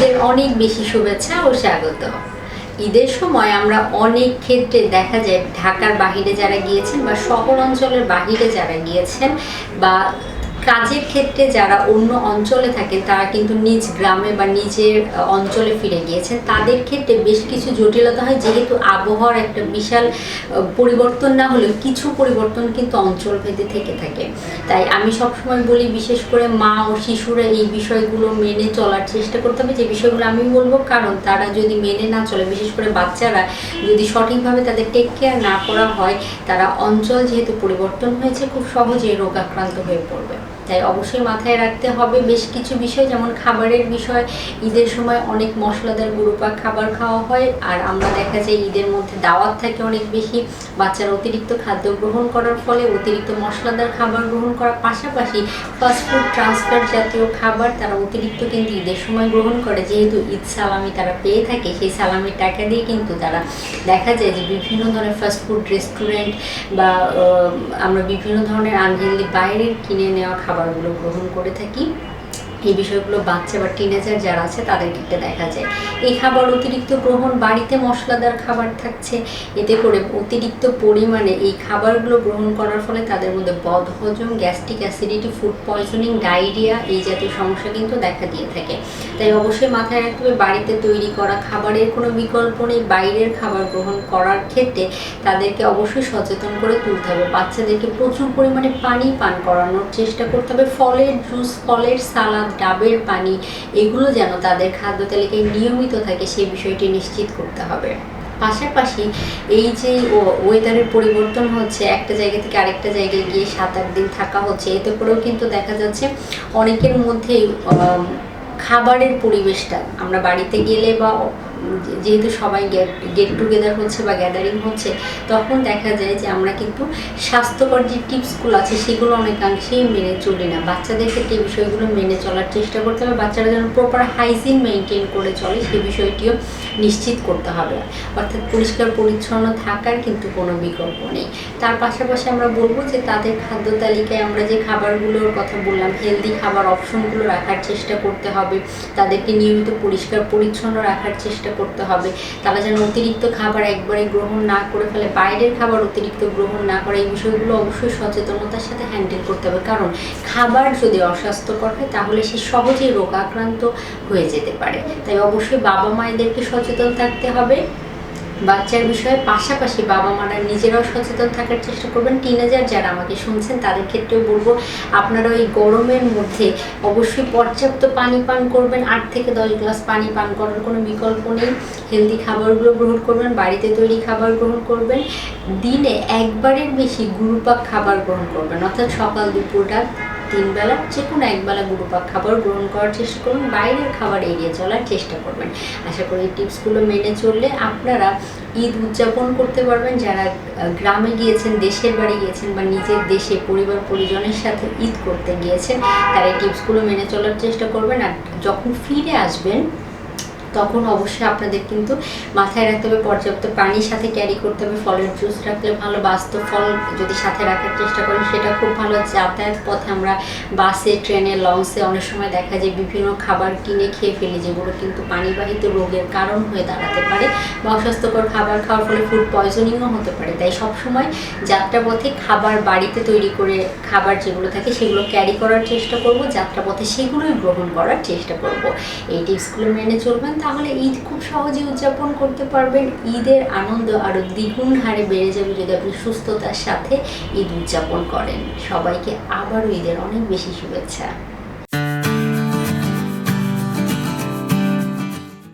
ঈদের অনেক বেশি শুভেচ্ছা ও স্বাগত। ঈদের সময় আমরা অনেক ক্ষেত্রে দেখা যায় ঢাকার বাহিরে যারা গিয়েছেন বা শহর অঞ্চলের বাহিরে যারা গিয়েছেন বা কাজের ক্ষেত্রে যারা অন্য অঞ্চলে থাকেন তারা কিন্তু নিজ গ্রামে বা নিজের অঞ্চলে ফিরে গিয়েছেন তাদের ক্ষেত্রে বেশ কিছু জটিলতা হয়, যেহেতু আবহাওয়ার একটা বিশাল পরিবর্তন না হলেও কিছু পরিবর্তন কিন্তু অঞ্চল ভেদে থেকে থাকে। তাই আমি সবসময় বলি, বিশেষ করে মা ও শিশুরা এই বিষয়গুলো মেনে চলার চেষ্টা করতে হবে। যে বিষয়গুলো আমি বলব, কারণ তারা যদি মেনে না চলে, বিশেষ করে বাচ্চারা যদি সঠিকভাবে তাদের টেক কেয়ার না করা হয়, তারা অঞ্চল যেহেতু পরিবর্তন হয়েছে, খুব সহজেই রোগাক্রান্ত হয়ে পড়বে। তাই অবশ্যই মাথায় রাখতে হবে। বেশ কিছু বিষয়, যেমন খাবারের বিষয়, ঈদের সময় অনেক মশলাদার গুরুপাক খাবার খাওয়া হয়, আর আমরা দেখা যায় ঈদের মধ্যে দাওয়াত থাকে অনেক বেশি। বাচ্চারা অতিরিক্ত খাদ্য গ্রহণ করার ফলে অতিরিক্ত মশলাদার খাবার গ্রহণ করার পাশাপাশি ফাস্টফুড ট্রান্সফার জাতীয় খাবার তারা অতিরিক্ত কিন্তু ঈদের সময় গ্রহণ করে। যেহেতু ঈদ সালামি তারা পেয়ে থাকে, সেই সালামির টাকা দিয়ে কিন্তু তারা দেখা যায় যে বিভিন্ন ধরনের ফাস্টফুড রেস্টুরেন্ট বা আমরা বিভিন্ন ধরনের আনহেলদি বাইরের কিনে নেওয়া খাবারগুলো গ্রহণ করে থাকি। এই বিষয়গুলো বাচ্চা বা টিনেজার যারা আছে, তাদের ক্ষেত্রে দেখা যায়। এই খাবার অতিরিক্ত গ্রহণ, বাড়িতে মশলাদার খাবার থাকছে, এতে করে অতিরিক্ত পরিমাণে এই খাবারগুলো গ্রহণ করার ফলে তাদের মধ্যে বদহজম gastric acidity food poisoning diarrhoea এই জাতীয় সমস্যা কিন্তু দেখা দিয়ে থাকে। তাই অবশ্যই মাথায় রাখতে হবে, বাড়িতে তৈরি করা খাবারের কোনো বিকল্প নেই। বাইরের খাবার গ্রহণ করার ক্ষেত্রে তাদেরকে অবশ্যই সচেতন করে তুলতে হবে। বাচ্চাদেরকে প্রচুর পরিমাণে পানি পান করানোর চেষ্টা করতে হবে। ফলের জুস ফলের সালাদ ডাবের পানি, এগুলো যেন তাদের খাদ্য তালিকায় নিয়মিত থাকে, সেই বিষয়টি নিশ্চিত করতে হবে। পাশাপাশি এই যে ওয়েদারের পরিবর্তন হচ্ছে, একটা জায়গা থেকে আরেকটা জায়গায় গিয়ে সাত আট দিন থাকা হচ্ছে, এতে করেও কিন্তু দেখা যাচ্ছে অনেকের মধ্যেই খাবারের পরিবেশটা, আমরা বাড়িতে গেলে বা যেহেতু সবাই গেট টুগেদার হচ্ছে বা গ্যাদারিং হচ্ছে, তখন দেখা যায় যে আমরা কিন্তু স্বাস্থ্যকর যে টিপসগুলো আছে, সেগুলো অনেকাংশেই মেনে চলি না। বাচ্চাদের ক্ষেত্রে এই বিষয়গুলো মেনে চলার চেষ্টা করতে হবে। বাচ্চারা যেন প্রপার হাইজিন মেনটেন করে চলে সেই বিষয়টিও নিশ্চিত করতে হবে। অর্থাৎ পরিষ্কার, পরিচ্ছন্ন থাকার কিন্তু কোনো বিকল্প নেই। তার পাশাপাশি আমরা বলব যে তাদের খাদ্য তালিকায় আমরা যে খাবারগুলোর কথা বললাম হেলদি খাবার অপশনগুলো রাখার চেষ্টা করতে হবে। তাদেরকে নিয়মিত পরিষ্কার, পরিচ্ছন্ন রাখার চেষ্টা করতে হবে। তারা যেন অতিরিক্ত খাবার একবারে গ্রহণ না করে ফেলে, বাইরের খাবার অতিরিক্ত গ্রহণ না করে, এই বিষয়গুলো অবশ্যই সচেতনতার সাথে হ্যান্ডেল করতে হবে। কারণ খাবার যদি অস্বাস্থ্যকর হয়, তাহলে সে সহজেই রোগাক্রান্ত হয়ে যেতে পারে। তাই অবশ্যই বাবা মায়েদেরকে সচেতন থাকতে হবে। বাচ্চার বিষয়ে পাশাপাশি বাবা মারা নিজেরাও সচেতন থাকার চেষ্টা করবেন। টিনেজার যারা আমাকে শুনছেন, তাদের ক্ষেত্রেও বলব, আপনারা ওই গরমের মধ্যে অবশ্যই পর্যাপ্ত পানি পান করবেন। আট থেকে দশ গ্লাস পানি পান করার কোনো বিকল্প নেই। হেলদি খাবারগুলো গ্রহণ করবেন, বাড়িতে তৈরি খাবার গ্রহণ করবেন। দিনে একবারের বেশি গুরুপাক খাবার গ্রহণ করবেন। অর্থাৎ সকাল দুপুর রাত তিন বেলা যে কোনো একবেলা গুরুপাক খাবার গ্রহণ করার চেষ্টা করুন, বাইরের খাবার এড়িয়ে চলার চেষ্টা করবেন। আশা করি এই টিপসগুলো মেনে চললে আপনারা ঈদ উদযাপন করতে পারবেন। যারা গ্রামে গিয়েছেন, দেশের বাড়ি গিয়েছেন বা নিজের দেশে, পরিবার, পরিজনের সাথে ঈদ করতে গিয়েছেন, তারা এই টিপসগুলো মেনে চলার চেষ্টা করবেন। আর যখন ফিরে আসবেন তখন অবশ্যই আপনাদের কিন্তু মাথায় রাখতে হবে, পর্যাপ্ত পানির সাথে ক্যারি করতে হবে, ফলের জুস রাখলে ভালো, বাস্তব ফল যদি সাথে রাখার চেষ্টা করেন সেটা খুব ভালো। যাতায়াত পথে আমরা বাসে ট্রেনে লঞ্চে অনেক সময় দেখা যায় বিভিন্ন খাবার কিনে খেয়ে ফেলি যেগুলো কিন্তু পানিবাহিত রোগের কারণ হয়ে দাঁড়াতে পারে বা অস্বাস্থ্যকর খাবার খাওয়ার ফলে ফুড পয়জনিংও হতে পারে। তাই সবসময় যাত্রাপথে খাবার বাড়িতে তৈরি করে খাবার যেগুলো থাকে সেগুলো ক্যারি করার চেষ্টা করব, যাত্রাপথে সেগুলোই গ্রহণ করার চেষ্টা করব। এই টিপসগুলো মেনে চলবেন। তাহলে ঈদ খুব সহজে উদযাপন করতে পারবেন। ঈদের আনন্দ আরও দ্বিগুণ হারে বেড়ে যাবে যদি আপনি সুস্থতার সাথে ঈদ উদযাপন করেন। সবাইকে আবারও ঈদের অনেক বেশি শুভেচ্ছা।